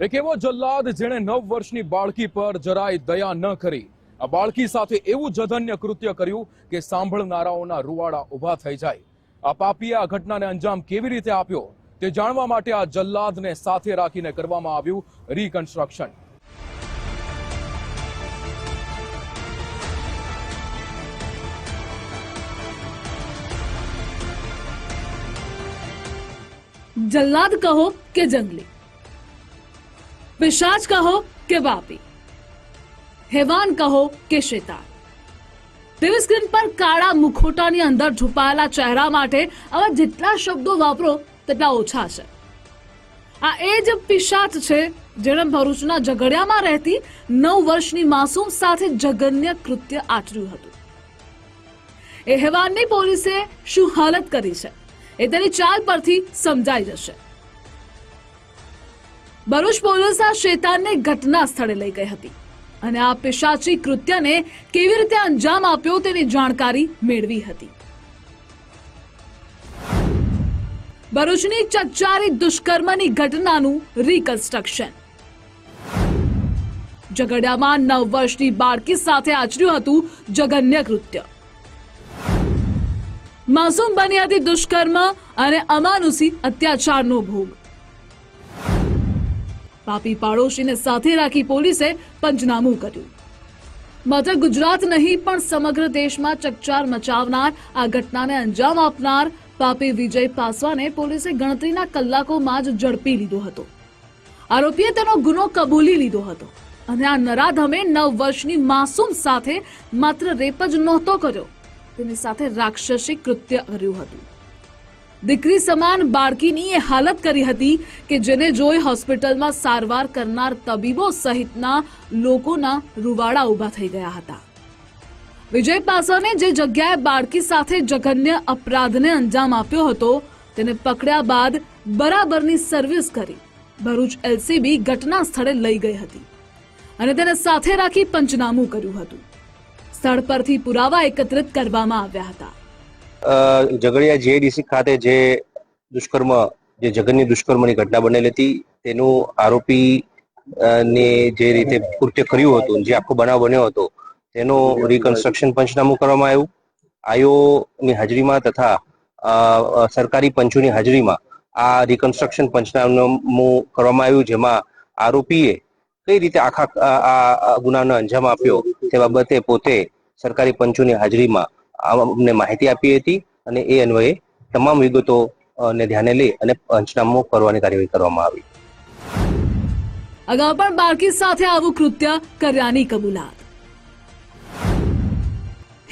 એક એવો જલ્લાદ જેણે નવ વર્ષની બાળકી પર જરાય દયા ન કરી? આ બાળકી સાથે એવું જધન્ય કૃત્ય કર્યું કે સાંભળનારાઓના રૂવાડા ઊભા થઈ જાય. આ પાપીએ આ ઘટનાને અંજામ કેવી રીતે આપ્યો? તે જાણવા માટે આ જલ્લાદને સાથે રાખીને કરવામાં આવ્યું રીકન્સ્ટ્રક્શન જલ્લાદ કહો કે જંગલી. પિશાચ કહો કે વાપી હેવાન કહો કે શેતાન ટીવી સ્ક્રીન પર કાળા મુખોટાની અંદર છુપાયેલા ચહેરા માટે આવા જેટલા શબ્દો વાપરો તેટલા ઓછા છે આ એ જ પિશાચ છે જેણે ભરૂચના ઝઘડિયામાં રહેતી નવ વર્ષની માસૂમ સાથે જઘન્ય કૃત્ય આચર્યું હતું એ હેવાનની પોલીસે શું હાલત કરી છે એ તેની ચાલ પરથી સમજાઈ જશે। ભરૂચ પોલીસ આ શેતાનને ઘટના સ્થળે લઈ ગઈ હતી. અને આ પિશાચી કૃત્યને કેવી રીતે અંજામ આપ્યો તેની જાણકારી મેળવી હતી. ભરૂચની ચકચારી દુષ્કર્મની ઘટનાનું રિકન્સ્ટ્રક્શન ઝઘડિયામાં નવ વર્ષની બાળકી સાથે આચર્યું હતું જઘન્ય કૃત્ય. માસૂમ બની હતી દુષ્કર્મ અને અમાનુષી અત્યાચારનો ભોગ. પાપી પાડોશીને સાથે રાખી પોલીસે પંચનામું કર્યું. માત્ર ગુજરાત નહીં, પણ સમગ્ર દેશમાં ચકચાર મચાવનાર, આ ઘટનાને અંજામ આપનાર પાપી વિજય પાસવાને પોલીસે ગણતરીના કલાકોમાં જ ઝડપી લીધો હતો. આરોપીએ તેનો ગુનો કબૂલી લીધો હતો અને આ નરાધમે નવ વર્ષની માસૂમ સાથે માત્ર રેપ જ નહોતો કર્યો. તેની સાથે રાક્ષસી કૃત્ય કર્યું હતું. દીકરી સમાન બાળકીની એ હાલત કરી હતી કે જેને જોઈ હોસ્પિટલમાં સારવાર કરનાર તબીબો સહિતના લોકોના રૂવાડા ઊભા થઈ ગયા હતા. વિજય પાસાને જે જગ્યાએ બાળકી સાથે જઘન્ય અપરાધને અંજામ આપ્યો હતો, તેને પકડ્યા બાદ બરાબરની સર્વિસ કરી ભરૂચ એલસીબી ઘટના સ્થળે લઈ ગઈ હતી અને તેને સાથે રાખી પંચનામું કર્યું હતું. સ્થળ પરથી પુરાવા એકત્રિત કરવામાં આવ્યા હતા. ઝઘડિયા જેડીસી ખાતે જે દુષ્કર્મ, જે જઘન્ય દુષ્કર્મની ઘટના બનેલી હતી, તેનું આરોપી ને જે રીતે કૃત્ય કર્યું હતું, જે આખો બનાવ બન્યો હતો, તેનું રિકન્સ્ટ્રક્શન પંચનામું કરવામાં આવ્યું. આયોની હાજરીમાં તથા સરકારી પંચોની હાજરીમાં આ રિકન્સ્ટ્રક્શન પંચનામું કરવામાં આવ્યું, જેમાં આરોપીએ કઈ રીતે આખા આ ગુનાનો અંજામ આપ્યો તે બાબતે પોતે સરકારી પંચોની હાજરીમાં અમને માહિતી આપી હતી અને એ અન્વયે તમામ વિગતો ને ધ્યાને લઈ અને પંચનામું કરવાની કાર્યવાહી કરવામાં આવી. અગાઉ પણ બાળકી સાથે આવું કૃત્ય કર્યાની કબૂલાત.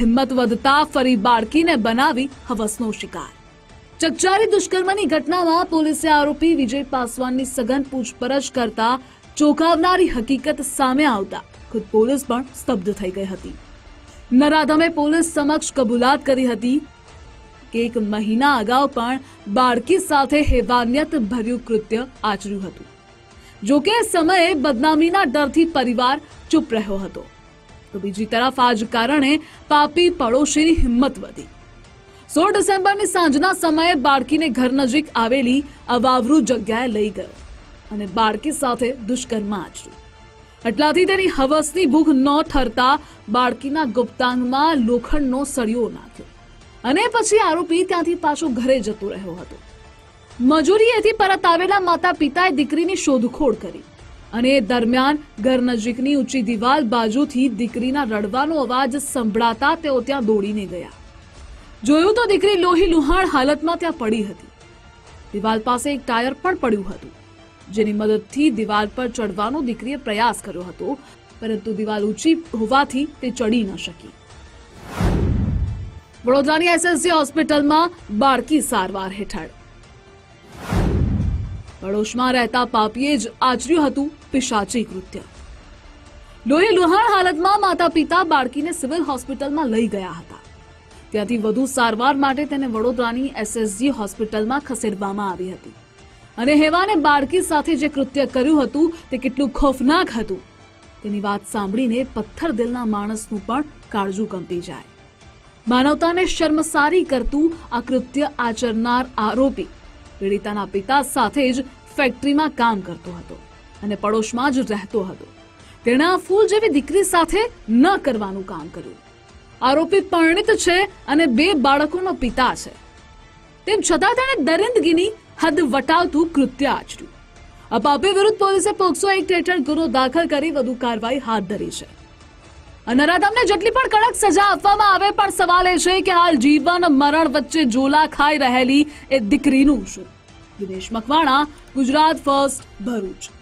હિંમત વધતા ફરી બાળકીને બનાવી હવસનો શિકાર. ચકચારી દુષ્કર્મની ઘટનામાં પોલીસે આરોપી વિજય પાસવાનની સઘન પૂછપરછ કરતા ચોંકાવનારી હકીકત સામે આવતા ખુદ પોલીસ પણ સ્તબ્ધ થઈ ગઈ હતી. નરાધમે પોલીસ સમક્ષ કબૂલાત કરી હતી. કે એક મહિના અગાઉ પણ બાળકી સાથે હેવાનિયત ભર્યું કૃત્ય આચર્યું હતું. જો કે સમયે બદનામીના ડરથી પરિવાર ચૂપ રહ્યો હતો. તો બીજી તરફ આ જ કારણે પાપી પડોશીની હિંમત વધી. સોળ ડિસેમ્બરની સાંજના સમયે બાળકીને ઘર નજીક આવેલી અવાવરૂ જગ્યાએ લઈ ગયો અને બાળકી સાથે દુષ્કર્મ આચર્યું. એટલાથી તેની હવસની ભૂખ ન ઠરતા બાળકીના ગુપ્તાંગમાં લોખંડનો સળિયો નાખ્યો. અને પછી આરોપી ત્યાંથી પાછો ઘરે જતો રહ્યો હતો. મજૂરીએથી પરત આવેલા માતા પિતાએ દીકરીની શોધખોળ કરી અને એ દરમિયાન ઘર નજીકની ઊંચી દિવાલ બાજુથી દીકરીના રડવાનો અવાજ સંભળાતા તેઓ ત્યાં દોડીને ગયા. જોયું તો દીકરી લોહી લુહાણ હાલતમાં ત્યાં પડી હતી. દિવાલ પાસે એક ટાયર પણ પડ્યું હતું. જેની મદદથી દિવાલ પર ચડવાનો દીકરીએ પ્રયાસ કર્યો હતો, પરંતુ દિવાલ ઊંચી હોવાથી તે ચડી ન શકી. વડોદરાની એસએસજી હોસ્પિટલમાં બાળકી સારવાર હેઠળ. પડોશમાં રહેતા પાપીએ જ આચર્યું હતું પિશાચી કૃત્ય. લોહી લુહાણ હાલતમાં માતા પિતા બાળકીને સિવિલ હોસ્પિટલમાં લઈ ગયા હતા. ત્યાંથી વધુ સારવાર માટે તેને વડોદરાની એસએસજી હોસ્પિટલમાં ખસેડવામાં આવી હતી. અને હેવાને બાળકી સાથે જે કૃત્ય કર્યું હતું, તે કેટલું ખોફનાક હતું. તેની વાત સાંભળીને પથ્થર દિલના માણસનું પણ કાળજું કંપી જાય. માનવતાને શર્મસારી કરતું આ કૃત્ય આચરનાર આરોપી પીડિતાના પિતા સાથે જ ફેક્ટરીમાં કામ કરતો હતો અને પડોશમાં જ રહેતો હતો. તેણે આ ફૂલ જેવી દીકરી સાથે ન કરવાનું કામ કર્યું. આરોપી પરણિત છે અને બે બાળકોનો પિતા છે. તેમ છતાં તેણે દરિંદગીની હદ વટાવતું કૃત્ય આચર્યું. આ વિરુદ્ધ પોલીસે પોક્સો એક્ટ હેઠળ ગુનો દાખલ કરી વધુ કાર્યવાહી હાથ ધરી છે. અને નરાધમને જેટલી પણ કડક સજા આપવામાં આવે પણ સવાલ એ છે કે હાલ જીવન મરણ વચ્ચે ઝોલા ખાઈ રહેલી એ દીકરીનું શું? દિનેશ મકવાણા, ગુજરાત ફર્સ્ટ ભરૂચ.